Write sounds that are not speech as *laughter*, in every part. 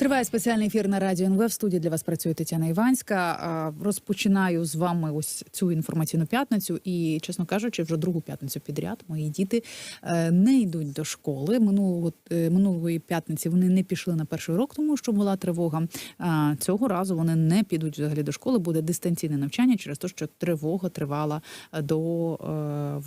Триває спеціальний ефір на радіо НВ. В студії для вас працює Тетяна Іванська. Розпочинаю з вами ось цю інформаційну п'ятницю. І, чесно кажучи, вже другу п'ятницю підряд мої діти е, не йдуть до школи. Минулого е, минулої п'ятниці вони не пішли на перший урок, тому що була тривога. Цього разу вони не підуть взагалі до школи. Буде дистанційне навчання через те, що тривога тривала е, до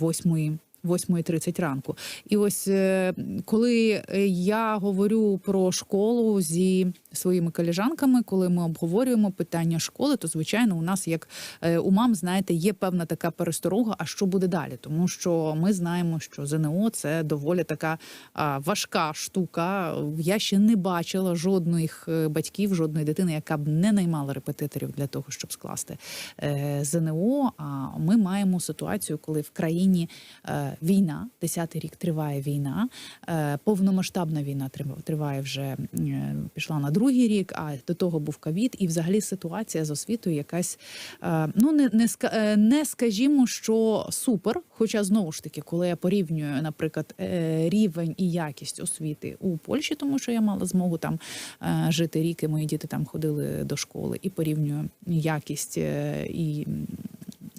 восьмої. 8.30 ранку. І ось е, коли я говорю про школу зі своїми коліжанками, коли ми обговорюємо питання школи, то звичайно у нас, як е, у мам, знаєте, є певна така пересторога. А що буде далі? Тому що ми знаємо, що ЗНО це доволі така важка штука. Я ще не бачила жодних е, батьків, жодної дитини, яка б не наймала репетиторів для того, щоб скласти е, ЗНО. А ми маємо ситуацію, коли в країні е, війна, 10-й рік триває війна, е, повномасштабна війна трив- триває вже е, пішла на другий рік. А до того був ковід, і взагалі ситуація з освітою якась е, ну не, не, не скажімо, що супер. Хоча знову ж таки, коли я порівнюю, наприклад, рівень і якість освіти у Польщі, тому що я мала змогу там жити рік, і мої діти там ходили до школи, і порівнюю якість і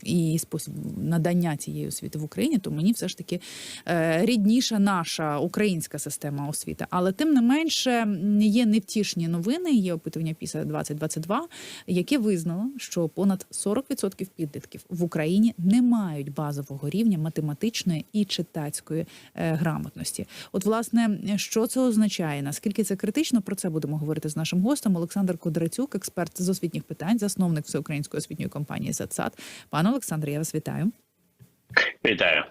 і спосіб надання цієї освіти в Україні, то мені все ж таки е, рідніша наша українська система освіти. Але тим не менше є невтішні новини. Є опитування після 2022, яке визнало, що понад 40% підлітків в Україні не мають базового рівня математичної і читацької е, грамотності. От, власне, що це означає? Наскільки це критично? Про це будемо говорити з нашим гостем. Олександр Кодрацюк, експерт з освітніх питань, засновник всеукраїнської освітньої компанії «Зацат». Пане Олександре, я вас вітаю. Вітаю.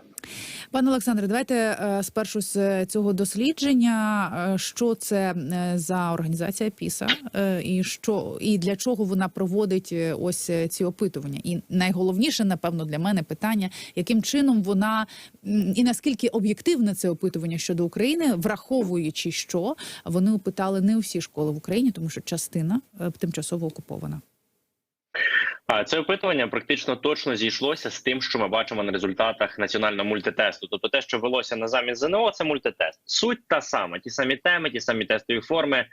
Пане Олександре, давайте е, спершу з цього дослідження. е, Що це е, за організація ПІСА, е, і що і для чого вона проводить е, ось е, ці опитування? І найголовніше, напевно, для мене питання, яким чином вона і наскільки об'єктивне це опитування щодо України, враховуючи, що вони опитали не усі школи в Україні, тому що частина е, тимчасово окупована. Це опитування практично точно зійшлося з тим, що ми бачимо на результатах національного мультитесту. Тобто, те, що велося на замість ЗНО, це мультитест. Суть та сама: ті самі теми, ті самі тестові форми.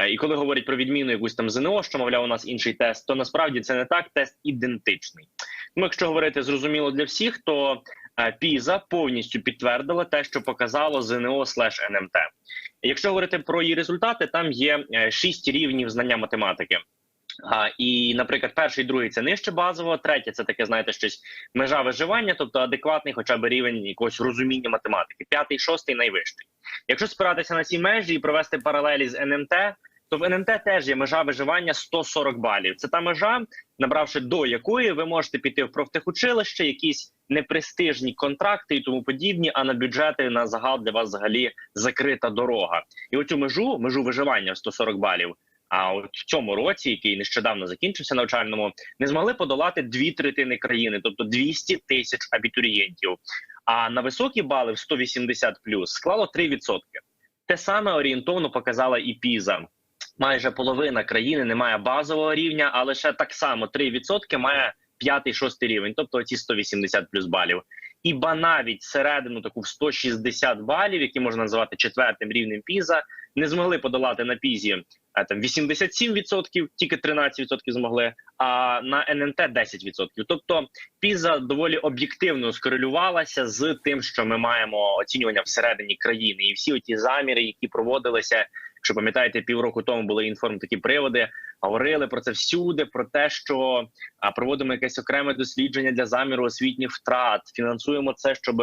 Е, І коли говорять про відміну якусь там ЗНО, що мовляв, у нас інший тест, то насправді це не так. Тест ідентичний. Ну, якщо говорити зрозуміло для всіх, то е, ПІЗа повністю підтвердила те, що показало ЗНО слеш НМТ. Якщо говорити про її результати, там є е, шість рівнів знання математики. А, і, наприклад, перший, другий це нижче базового, третє це таке, знаєте, щось межа виживання, тобто адекватний, хоча б рівень якогось розуміння математики. П'ятий, шостий найвищий. Якщо спиратися на ці межі і провести паралелі з НМТ, то в НМТ теж є межа виживання 140 балів. Це та межа, набравши до якої ви можете піти в профтехучилище, якісь непрестижні контракти і тому подібні. А на бюджети на загал для вас взагалі закрита дорога. І оцю межу, межу виживання в 140 балів. А от в цьому році, який нещодавно закінчився навчальному, не змогли подолати дві третини країни, тобто 200 тисяч абітурієнтів. А на високі бали в 180 плюс склало 3%. Те саме орієнтовно показала і Піза. Майже половина країни не має базового рівня, а лише так само 3% має п'ятий, шостий рівень, тобто ці 180 плюс балів. І ба навіть середину таку в 160 балів, які можна називати четвертим рівнем Піза, не змогли подолати на Пізі а, там 87%, тільки 13% змогли, а на ННТ 10%. Тобто Піза доволі об'єктивно скорелювалася з тим, що ми маємо оцінювання всередині країни, і всі ті заміри, які проводилися. Якщо пам'ятаєте, півроку тому були інформ такі приводи, говорили про це всюди, про те, що проводимо якесь окреме дослідження для заміру освітніх втрат, фінансуємо це, щоб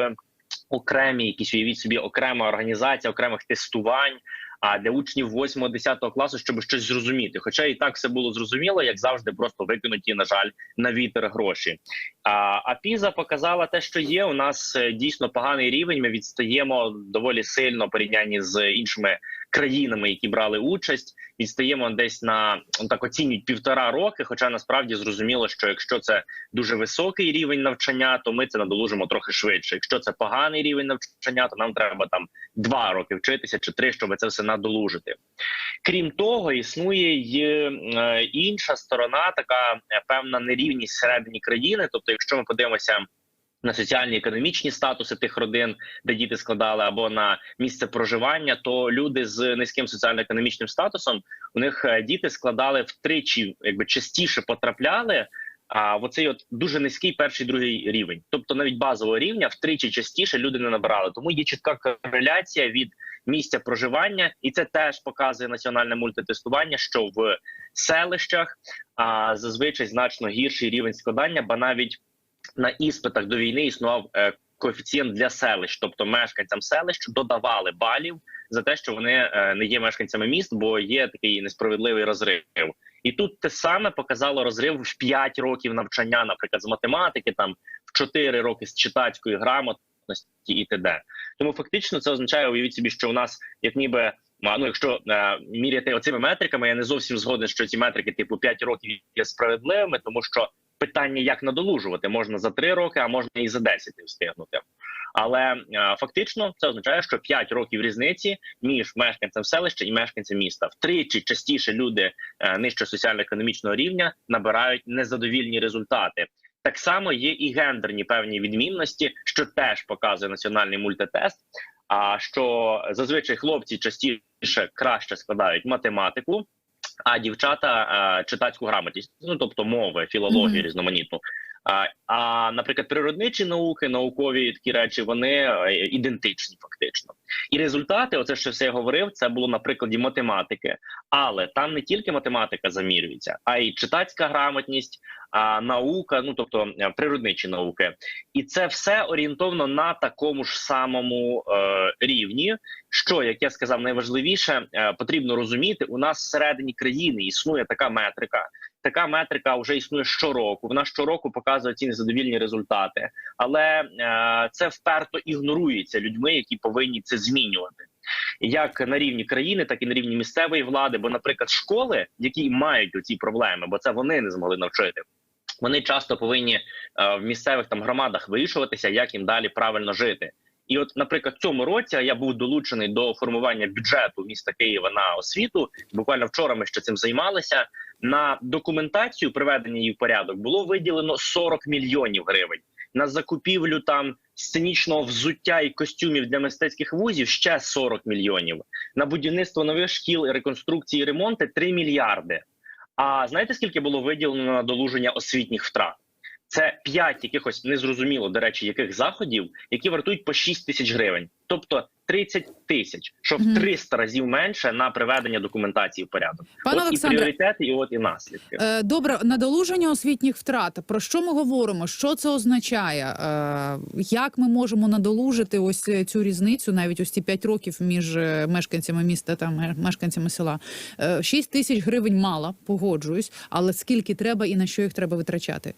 окремі якісь уявіть собі окрема організація окремих тестувань. А для учнів 8-10 класу, щоб щось зрозуміти. Хоча і так все було зрозуміло, як завжди, просто викинуті, на жаль, на вітер гроші. А а Піза показала те, що є. У нас е, дійсно поганий рівень. Ми відстаємо доволі сильно порівнянні з іншими країнами, які брали участь. Відстаємо десь на ну, так оцінюють півтора роки. Хоча насправді зрозуміло, що якщо це дуже високий рівень навчання, то ми це надолужимо трохи швидше. Якщо це поганий рівень навчання, то нам треба там два роки вчитися чи три, щоб це все надолужити. Крім того, існує й е, інша сторона, така е, певна нерівність всередині країни. Тобто, якщо ми подивимося на соціальні економічні статуси тих родин, де діти складали, або на місце проживання, то люди з низьким соціально-економічним статусом у них е, діти складали втричі, якби частіше потрапляли. А в оцей от дуже низький перший другий рівень, тобто навіть базового рівня втричі частіше люди не набирали. Тому є чітка кореляція від місця проживання, і це теж показує національне мультитестування, що в селищах а зазвичай значно гірший рівень складання, ба навіть на іспитах до війни існував е, коефіцієнт для селищ, тобто мешканцям селищ додавали балів за те, що вони е, не є мешканцями міст, бо є такий несправедливий розрив. І тут те саме показало розрив в 5 років навчання, наприклад, з математики, там в 4 роки з читацької грамотності і т.д. Тому фактично це означає, уявіть собі, що у нас як ніби. Ну, якщо е, міряти оцими метриками, я не зовсім згоден, що ці метрики, типу 5 років, є справедливими, тому що питання, як надолужувати, можна за 3 роки, а можна і за 10 не встигнути. Але е, фактично це означає, що 5 років різниці між мешканцем селища і мешканцем міста втричі частіше люди е, нижче соціально-економічного рівня набирають незадовільні результати. Так само є і гендерні певні відмінності, що теж показує національний мультитест. А що зазвичай хлопці частіше краще складають математику, а дівчата е, читацьку грамотність, ну тобто мови, філологію Мгм. різноманітну. А, а наприклад, природничі науки, наукові такі речі, вони е, ідентичні, фактично. І результати, оце що все я говорив, це було на прикладі математики, але там не тільки математика замірюється, а й читацька грамотність, а наука, ну тобто е, природничі науки, і це все орієнтовно на такому ж самому е, рівні. Що як я сказав, найважливіше е, потрібно розуміти, у нас всередині країни існує така метрика. Така метрика вже існує щороку. Вона щороку показує ці незадовільні результати, але е, це вперто ігнорується людьми, які повинні це змінювати, як на рівні країни, так і на рівні місцевої влади. Бо, наприклад, школи, які мають оці проблеми, бо це вони не змогли навчити. Вони часто повинні е, в місцевих там громадах вирішуватися, як їм далі правильно жити. І, от, наприклад, цьому році я був долучений до формування бюджету міста Києва на освіту. Буквально вчора ми ще цим займалися. На документацію приведення її в порядок було виділено 40 мільйонів гривень. На закупівлю там сценічного взуття і костюмів для мистецьких вузів ще 40 мільйонів. На будівництво нових шкіл, реконструкції, і ремонти 3 мільярди. А знаєте, скільки було виділено на долуження освітніх втрат? Це 5 якихось незрозуміло, до речі, яких заходів, які вартують по 6 тисяч гривень, тобто 30 тисяч, що в 300 разів менше на приведення документації в порядок. Пане от і Олександре, пріоритети, і от і наслідки. Е, Добре, надолуження освітніх втрат. Про що ми говоримо? Що це означає? Е, Як ми можемо надолужити ось цю різницю, навіть ось ці 5 років між е, мешканцями міста та ме- мешканцями села? 6 тисяч гривень мало, погоджуюсь, але скільки треба і на що їх треба витрачати?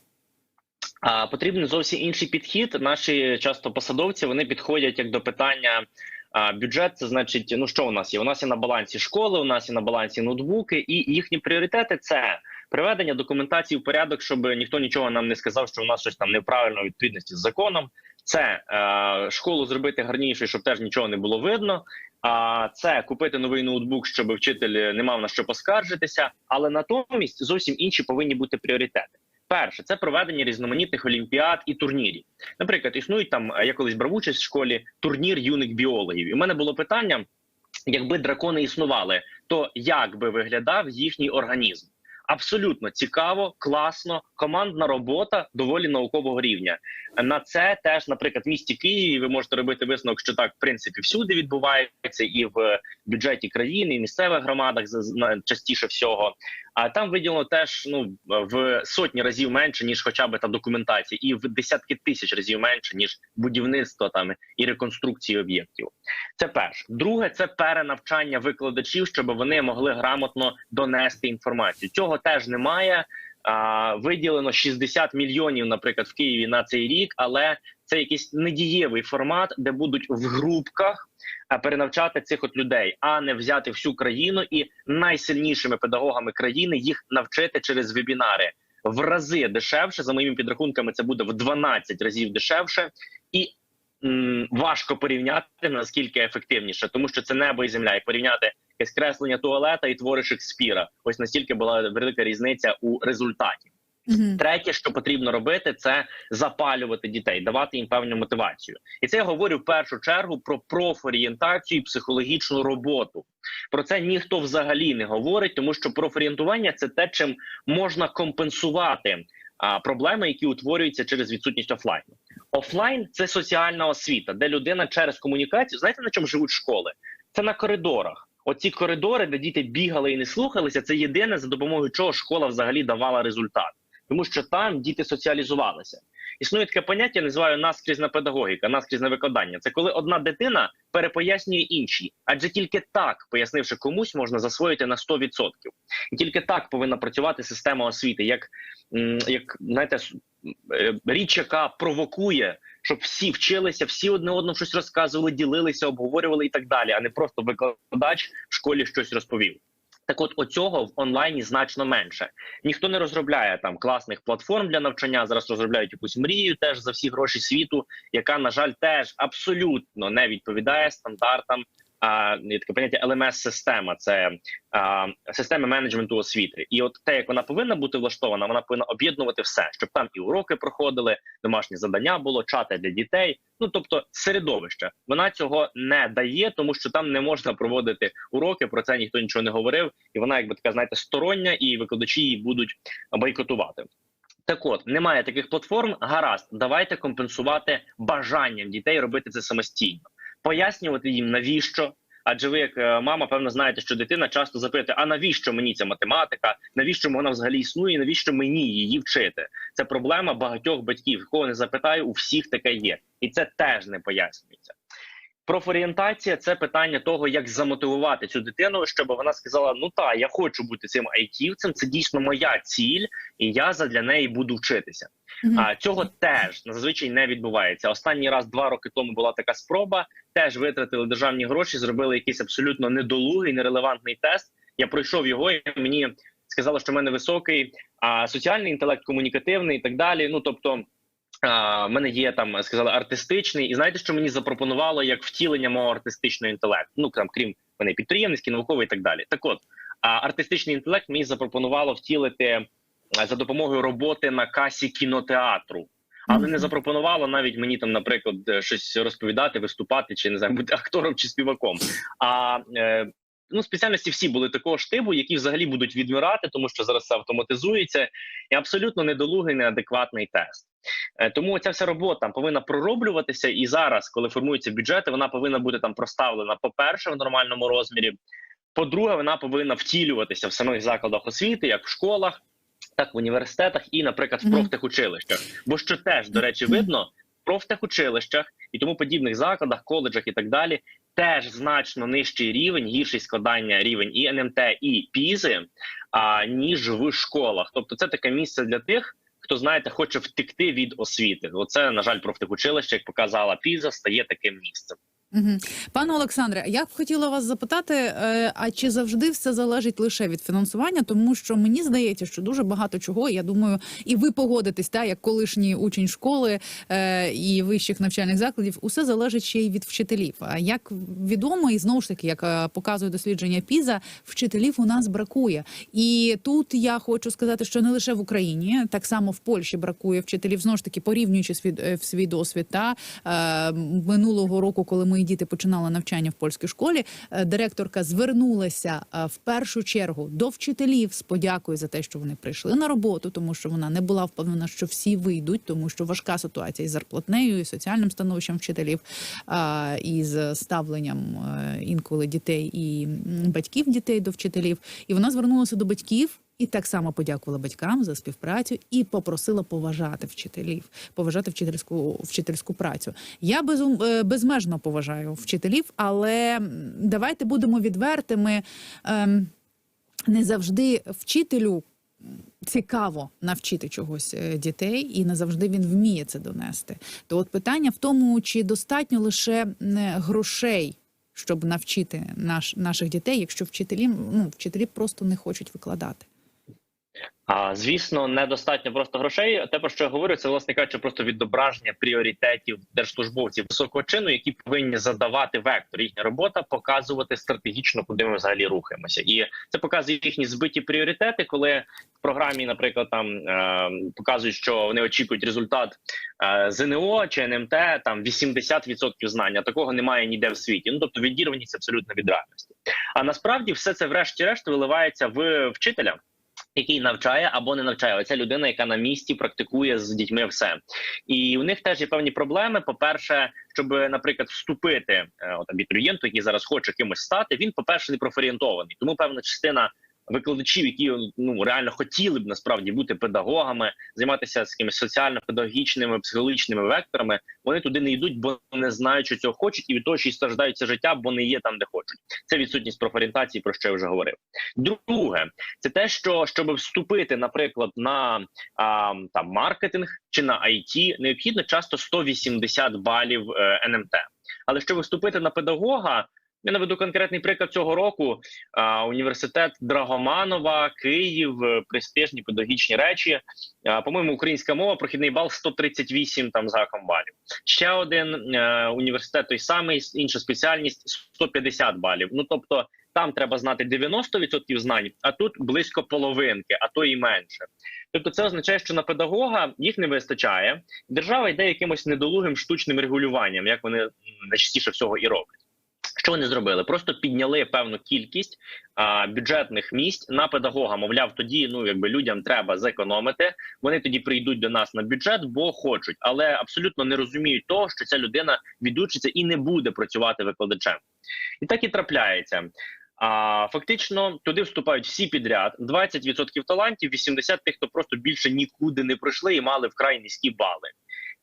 А потрібен зовсім інший підхід. Наші часто посадовці вони підходять як до питання. А бюджет це значить, ну що у нас є? У нас є на балансі школи, у нас є на балансі ноутбуки, і їхні пріоритети це приведення документації в порядок, щоб ніхто нічого нам не сказав, що у нас щось там неправильно відповідності з законом. Це е, школу зробити гарніше, щоб теж нічого не було видно. А це купити новий ноутбук, щоб вчитель не мав на що поскаржитися. Але натомість зовсім інші повинні бути пріоритети. Перше, це проведення різноманітних олімпіад і турнірів. Наприклад, існують там, е, я колись брав участь в школі турнір юних біологів. І в мене було питання: якби дракони існували, то як би виглядав їхній організм? Абсолютно цікаво, класно, командна робота доволі наукового рівня. На це теж, наприклад, в місті Києві ви можете робити висновок, що так в принципі всюди відбувається, і в бюджеті країни, і місцевих громадах частіше всього. А там виділено теж ну в сотні разів менше ніж хоча б та документація, і в десятки тисяч разів менше ніж будівництво там і реконструкції об'єктів. Це перше. Друге, це перенавчання викладачів, щоб вони могли грамотно донести інформацію. Цього теж немає. А, виділено 60 мільйонів, наприклад, в Києві на цей рік, але це якийсь недієвий формат, де будуть в групках перенавчати цих от людей, а не взяти всю країну і найсильнішими педагогами країни їх навчити через вебінари в рази дешевше. За моїми підрахунками, це буде в 12 разів дешевше і. Важко порівняти наскільки ефективніше, тому що це небо і земля, і порівняти якесь креслення туалета і твори Шекспіра. Ось настільки була велика різниця у результаті. Третє, що потрібно робити, це запалювати дітей, давати їм певну мотивацію. І це я говорю в першу чергу про профорієнтацію і психологічну роботу. Про це ніхто взагалі не говорить, тому що профорієнтування це те, чим можна компенсувати а, проблеми, які утворюються через відсутність офлайну. Офлайн це соціальна освіта, де людина через комунікацію, знаєте, на чому живуть школи? Це на коридорах. Оці коридори, де діти бігали і не слухалися, це єдине за допомогою чого школа взагалі давала результат, тому що там діти соціалізувалися. Існує таке поняття, називаю наскрізна педагогіка, наскрізне викладання. Це коли одна дитина перепояснює іншій, адже тільки так, пояснивши комусь, можна засвоїти на 100%. І тільки так повинна працювати система освіти, як, як знаєте, е, річ, яка провокує, щоб всі вчилися, всі одне одному щось розказували, ділилися, обговорювали і так далі, а не просто викладач в школі щось розповів. Так, от оцього в онлайні значно менше. Ніхто не розробляє там класних платформ для навчання. Зараз розробляють якусь мрію теж за всі гроші світу, яка на жаль теж абсолютно не відповідає стандартам. А є таке поняття lms система це а, система менеджменту освіти. І от те, як вона повинна бути влаштована, вона повинна об'єднувати все, щоб там і уроки проходили, домашні завдання було, чати для дітей. Ну тобто середовище. Вона цього не дає, тому що там не можна проводити уроки. Про це ніхто нічого не говорив, і вона, якби така, знаєте, стороння, і викладачі її будуть бойкотувати. Так от немає таких платформ. Гаразд, давайте компенсувати бажанням дітей робити це самостійно, пояснювати їм навіщо. Адже ви, як е, мама, певно, знаєте, що дитина часто запитує: а навіщо мені ця математика? Навіщо вона взагалі існує? Навіщо мені її вчити? Це проблема багатьох батьків. Кого не запитаю, у всіх таке є, і це теж не пояснюється. Профорієнтація це питання того, як замотивувати цю дитину, щоб вона сказала: Ну та я хочу бути цим айтівцем, це дійсно моя ціль, і я задля неї буду вчитися. Мгм. А цього теж зазвичай не відбувається. Останній раз два роки тому була така спроба. Теж витратили державні гроші, зробили якийсь абсолютно недолугий, нерелевантний тест. Я пройшов його, і мені сказали, що в мене високий а, соціальний інтелект, комунікативний і так далі. Ну тобто. В мене є там сказали артистичний, і знаєте, що мені запропонувало як втілення мого артистичного інтелекту? Ну там, крім мене підприємницький, науковий і так далі. Так от артистичний інтелект мені запропонувало втілити за допомогою роботи на касі кінотеатру. Але не запропонувало навіть мені там, наприклад, е, щось розповідати, виступати, чи не знаю, бути *laughs* актором чи співаком. А е, ну, спеціальності всі були такого ж типу, які взагалі будуть відмирати, тому що зараз це автоматизується, і абсолютно недолугий, неадекватний тест. Е, Тому ця вся робота повинна пророблюватися, і зараз, коли формуються бюджети, вона повинна бути там проставлена, по-перше, в нормальному розмірі. По-друге, вона повинна втілюватися в самих закладах освіти, як в школах, так в університетах і, наприклад, в профтехучилищах. Бо що теж, до речі, видно в профтехучилищах і тому подібних закладах, коледжах і так далі, теж значно нижчий рівень, гірший складання рівень і НМТ, і ПІЗи, а, ніж в школах. Тобто, це таке місце для тих. Хто знаєте, хоче втекти від освіти. Оце, на жаль, профтехучилище, як показала Піза, стає таким місцем. Пане Олександре, я б хотіла вас запитати, е, а чи завжди все залежить лише від фінансування? Тому що мені здається, що дуже багато чого, я думаю, і ви погодитесь, та як колишній учень школи е, і вищих навчальних закладів, усе залежить ще й від вчителів. А як відомо, і знову ж таки, як е, показує дослідження Піза, вчителів у нас бракує. І тут я хочу сказати, що не лише в Україні, так само в Польщі бракує вчителів. Знову ж таки, порівнюючи свій, свій досвід та минулого року, коли мої діти починали навчання в польській школі, е, директорка звернулася е, в першу чергу до вчителів з подякою за те, що вони прийшли на роботу, тому що вона не була впевнена, що всі вийдуть, тому що важка ситуація із зарплатнею, і соціальним становищем вчителів, і з ставленням е, інколи дітей і батьків дітей до вчителів. І вона звернулася до батьків. І так само подякувала батькам за співпрацю і попросила поважати вчителів, поважати вчительську вчительську працю. Я безум, е, безмежно поважаю вчителів, але давайте будемо відвертими. Ем, не завжди вчителю цікаво навчити чогось е, дітей, і не завжди він вміє це донести. То от питання в тому, чи достатньо лише грошей. Щоб навчити наш, наших дітей, якщо вчителі, ну, вчителі просто не хочуть викладати. А звісно, недостатньо просто грошей. Те, про що я говорю, це власне кажучи, просто відображення пріоритетів держслужбовців високого чину, які повинні задавати вектор. Їхня робота показувати стратегічно, куди ми взагалі рухаємося, і це показує їхні збиті пріоритети, коли в програмі, наприклад, там е, показують, що вони очікують результат е, ЗНО чи НМТ, там 80% знання. Такого немає ніде в світі. Ну тобто відірваність абсолютно від реальності. А насправді все це, врешті-решт, виливається в вчителя який навчає або не навчає. Оця людина, яка на місці практикує з дітьми все. І у них теж є певні проблеми. По-перше, щоб, наприклад, вступити е, от абітурієнту, який зараз хоче кимось стати, він, по-перше, не профорієнтований. Тому певна частина. Викладачів, які ну реально хотіли б насправді бути педагогами, займатися з якимись соціально-педагогічними, психологічними векторами, вони туди не йдуть, бо не знають, що цього хочуть, і від того, що і страждаються життя, бо не є там, де хочуть. Це відсутність профорієнтації, про що я вже говорив. Друге, це те, що щоб вступити, наприклад, на а, там маркетинг чи на IT, необхідно часто 180 балів е, НМТ. Але щоб вступити на педагога, я наведу конкретний приклад цього року. Університет Драгоманова, Київ, е, престижні педагогічні речі. По-моєму, українська мова, прохідний бал 138 там за балів. Ще один е, університет, той самий, інша спеціальність 150 балів. Ну тобто там треба знати 90% знань, а тут близько половинки, а то і менше. Тобто, це означає, що на педагога їх не вистачає. Держава йде якимось недолугим штучним регулюванням, як вони найчастіше всього і роблять. Що вони зробили? Просто підняли певну кількість а, бюджетних місць на педагога. Мовляв, тоді ну якби людям треба зекономити. Вони тоді прийдуть до нас на бюджет, бо хочуть, але абсолютно не розуміють того, що ця людина відучиться і не буде працювати викладачем. І так і трапляється. А фактично туди вступають всі підряд: 20% талантів, 80% тих, хто просто більше нікуди не пройшли і мали вкрай низькі бали.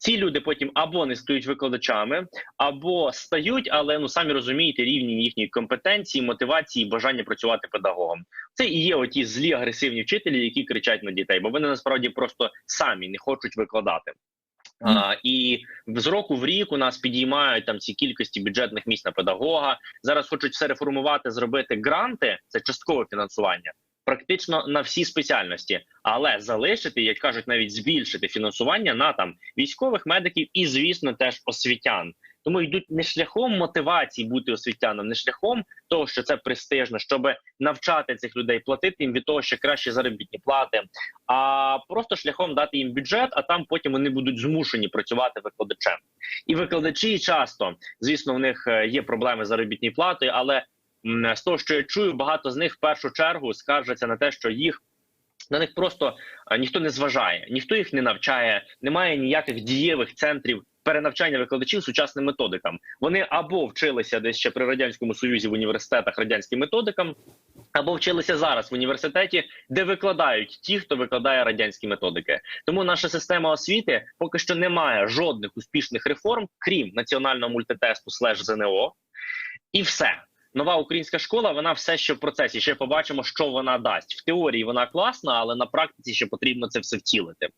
Ці люди потім або не стають викладачами, або стають, але ну самі розумієте, рівні їхньої компетенції, мотивації, бажання працювати педагогом. Це і є оті злі агресивні вчителі, які кричать на дітей, бо вони насправді просто самі не хочуть викладати. А, і з року в рік у нас підіймають там ці кількості бюджетних місць на педагога. Зараз хочуть все реформувати, зробити гранти. Це часткове фінансування. Практично на всі спеціальності, але залишити, як кажуть, навіть збільшити фінансування на там військових медиків і, звісно, теж освітян. Тому йдуть не шляхом мотивації бути освітяном, не шляхом того, що це престижно, щоб навчати цих людей, платити їм від того, що кращі заробітні плати, а просто шляхом дати їм бюджет, а там потім вони будуть змушені працювати викладачем. І викладачі часто, звісно, у них е, є проблеми з заробітною платою, але з того, що я чую, багато з них в першу чергу скаржаться на те, що їх. На них просто ніхто не зважає, ніхто їх не навчає, немає ніяких дієвих центрів перенавчання викладачів сучасним методикам. Вони або вчилися десь ще при радянському союзі в університетах радянським методикам, або вчилися зараз в університеті, де викладають ті, хто викладає радянські методики. Тому наша система освіти поки що не має жодних успішних реформ, крім національного мультитесту ЗНО, і все. Нова українська школа, вона все ще в процесі. Ще побачимо, що вона дасть. В теорії вона класна, але на практиці ще потрібно це все втілити.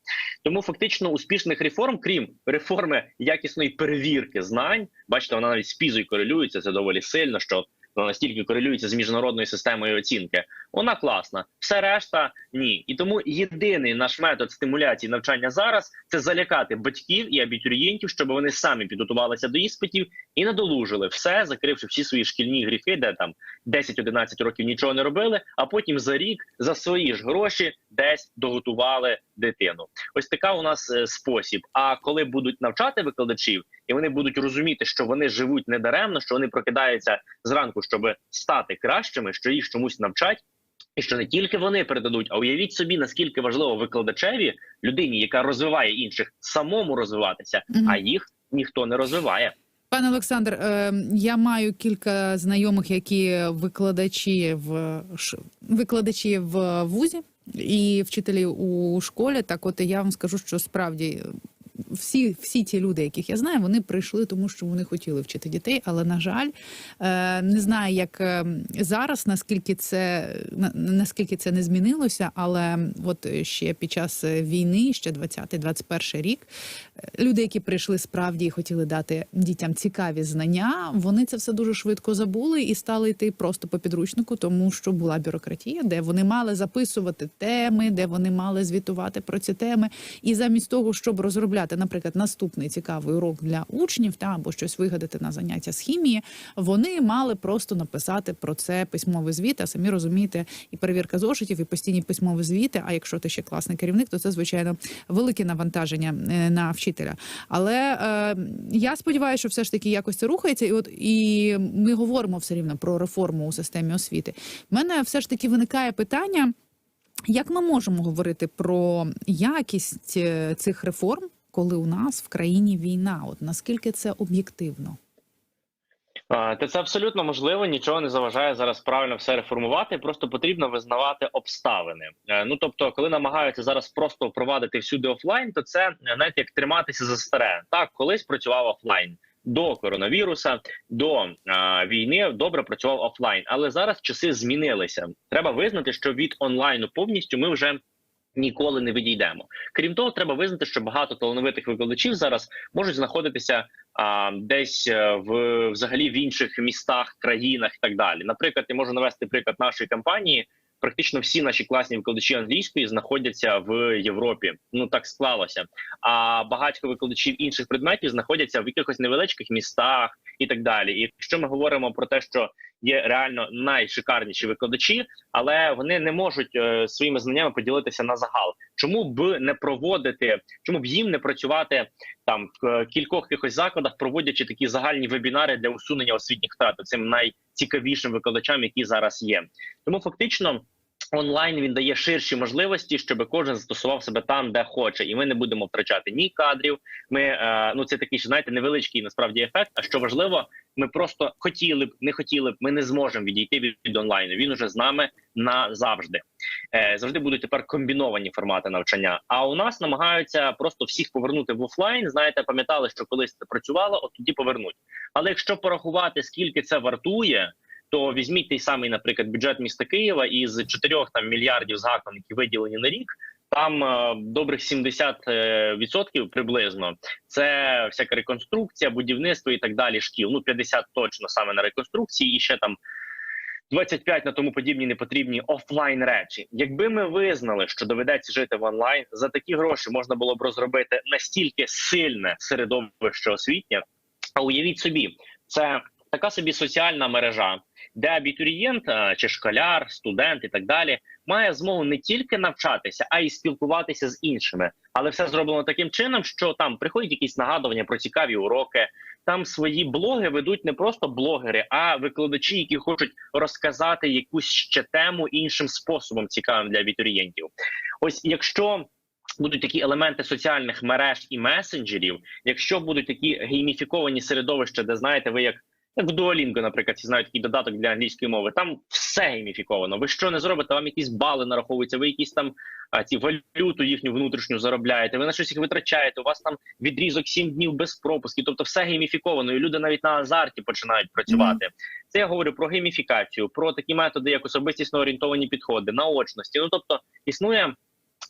Тому фактично успішних реформ, крім реформи якісної перевірки знань, бачите, вона навіть з пізою корелюється. Це доволі сильно. Що вона настільки корелюється з міжнародною системою оцінки. Вона класна, все решта ні. І тому єдиний наш метод стимуляції навчання зараз це залякати батьків і абітурієнтів, щоб вони самі підготувалися до іспитів і надолужили все, закривши всі свої шкільні гріхи, де там 10-11 років нічого не робили, а потім за рік за свої ж гроші десь доготували дитину. Ось така у нас е, спосіб. А коли будуть навчати викладачів, і вони будуть розуміти, що вони живуть недаремно, що вони прокидаються зранку, щоб стати кращими, що їх чомусь навчать. І що не тільки вони передадуть, а уявіть собі, наскільки важливо викладачеві людині, яка розвиває інших, самому розвиватися, Мгм. а їх ніхто не розвиває. Пане Олександр, е, я маю кілька знайомих, які викладачі в ш- викладачі в вузі і вчителі у школі. Так, от я вам скажу, що справді всі, всі ті люди, яких я знаю, вони прийшли, тому що вони хотіли вчити дітей. Але на жаль, е, не знаю, як е, зараз, наскільки це наскільки це не змінилося, але от ще під час війни, ще 20-21 рік, е, люди, які прийшли справді і хотіли дати дітям цікаві знання, вони це все дуже швидко забули і стали йти просто по підручнику, тому що була бюрократія, де вони мали записувати теми, де вони мали звітувати про ці теми. І замість того, щоб розробляти, наприклад, наступний цікавий урок для учнів та або щось вигадати на заняття з хімії, вони мали просто написати про це письмовий звіт. А самі розумієте, і перевірка зошитів, і постійні письмові звіти. А якщо ти ще класний керівник, то це звичайно велике навантаження е, на вчителя. Але е, я сподіваюся, що все ж таки якось це рухається, і от і ми говоримо все рівно про реформу у системі освіти. У мене все ж таки виникає питання. Як ми можемо говорити про якість е, цих реформ, коли у нас в країні війна? От наскільки це об'єктивно? Та це абсолютно можливо, нічого не заважає зараз правильно все реформувати. Просто потрібно визнавати обставини. Е, Ну тобто, коли намагаються зараз просто впровадити всюди офлайн, то це знаєте, як триматися за старе. Так, колись працював офлайн до коронавіруса, до а, війни добре працював офлайн, але зараз часи змінилися. Треба визнати, що від онлайну повністю ми вже. Ніколи не відійдемо. Крім того, треба визнати, що багато талановитих викладачів зараз можуть знаходитися а, десь е, в взагалі в інших містах, країнах і так далі. Наприклад, я можу навести приклад нашої компанії. Практично всі наші класні викладачі англійської знаходяться в Європі. Ну так склалося. А багатько викладачів інших предметів знаходяться в якихось невеличких містах і так далі. І якщо ми говоримо про те, що є реально найшикарніші викладачі, але вони не можуть е, своїми знаннями поділитися на загал. Чому б не проводити, чому б їм не працювати там в е, кількох якихось закладах, проводячи такі загальні вебінари для усунення освітніх втрат цим найцікавішим викладачам, які зараз є. Тому фактично. Онлайн він дає ширші можливості, щоб кожен застосував себе там, де хоче, і ми не будемо втрачати ні кадрів. Ми е, ну це такий, знаєте, невеличкий насправді ефект. А що важливо, ми просто хотіли б, не хотіли б, ми не зможемо відійти від, від онлайну. Він уже з нами назавжди. Е, завжди будуть тепер комбіновані формати навчання. А у нас намагаються просто всіх повернути в офлайн. Знаєте, пам'ятали, що колись це працювало, от тоді повернуть. Але якщо порахувати, скільки це вартує. То візьміть той самий, наприклад, бюджет міста Києва із 4 там мільярдів з гаком, які виділені на рік. Там е, добрих 70% е, приблизно це всяка реконструкція, будівництво і так далі. Шкіл. Ну 50 точно саме на реконструкції, і ще там 25 на тому подібні непотрібні офлайн речі. Якби ми визнали, що доведеться жити в онлайн, за такі гроші можна було б розробити настільки сильне середовище освітнє. А уявіть собі, це така собі соціальна мережа, де абітурієнт е, чи школяр, студент і так далі має змогу не тільки навчатися, а й спілкуватися з іншими. Але все зроблено таким чином, що там приходять якісь нагадування про цікаві уроки. Там свої блоги ведуть не просто блогери, а викладачі, які хочуть розказати якусь ще тему іншим способом, цікавим для абітурієнтів. Ось якщо будуть такі елементи соціальних мереж і месенджерів, якщо будуть такі гейміфіковані середовища, де знаєте, ви як. Як в Duolingo, наприклад, ці знають такий додаток для англійської мови. Там все гейміфіковано. Ви що не зробите? Вам якісь бали нараховуються, ви якісь там а, ці валюту їхню внутрішню заробляєте. Ви на щось їх витрачаєте. У вас там відрізок 7 днів без пропусків. Тобто, все гейміфіковано, і люди навіть на азарті починають працювати. Це я говорю про гейміфікацію, про такі методи, як особистісно орієнтовані підходи, наочності. Ну тобто існує.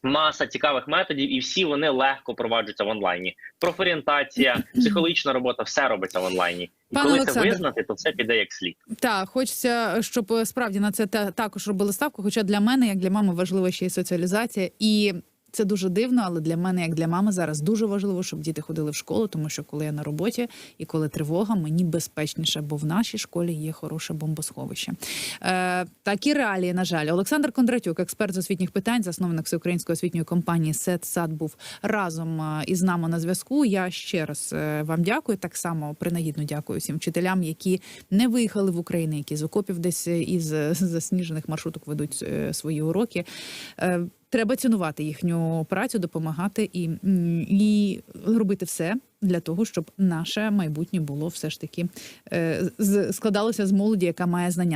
Маса цікавих методів, і всі вони легко проваджуються в онлайні. Профорієнтація, *clears throat* психологічна робота, все робиться в онлайні. І Пане коли Олександр, це визнати, то все піде як слід. Так, хочеться, щоб е, справді на це та- також робили ставку. Хоча для мене, як для мами, важлива ще й соціалізація. І це дуже дивно, але для мене, як для мами, зараз дуже важливо, щоб діти ходили в школу, тому що коли я на роботі і коли тривога, мені безпечніше, бо в нашій школі є хороше бомбосховище. Е, такі реалії, на жаль, Олександр Кондратюк, експерт з освітніх питань, засновник всеукраїнської освітньої компанії СЕТ САД, був разом е, із нами на зв'язку. Я ще раз е, вам дякую. Так само принагідно дякую всім вчителям, які не виїхали в Україну, які з окопів десь е, із засніжених маршруток ведуть свої уроки. Треба цінувати їхню працю, допомагати і, і робити все для того, щоб наше майбутнє було все ж таки е, складалося з молоді, яка має знання.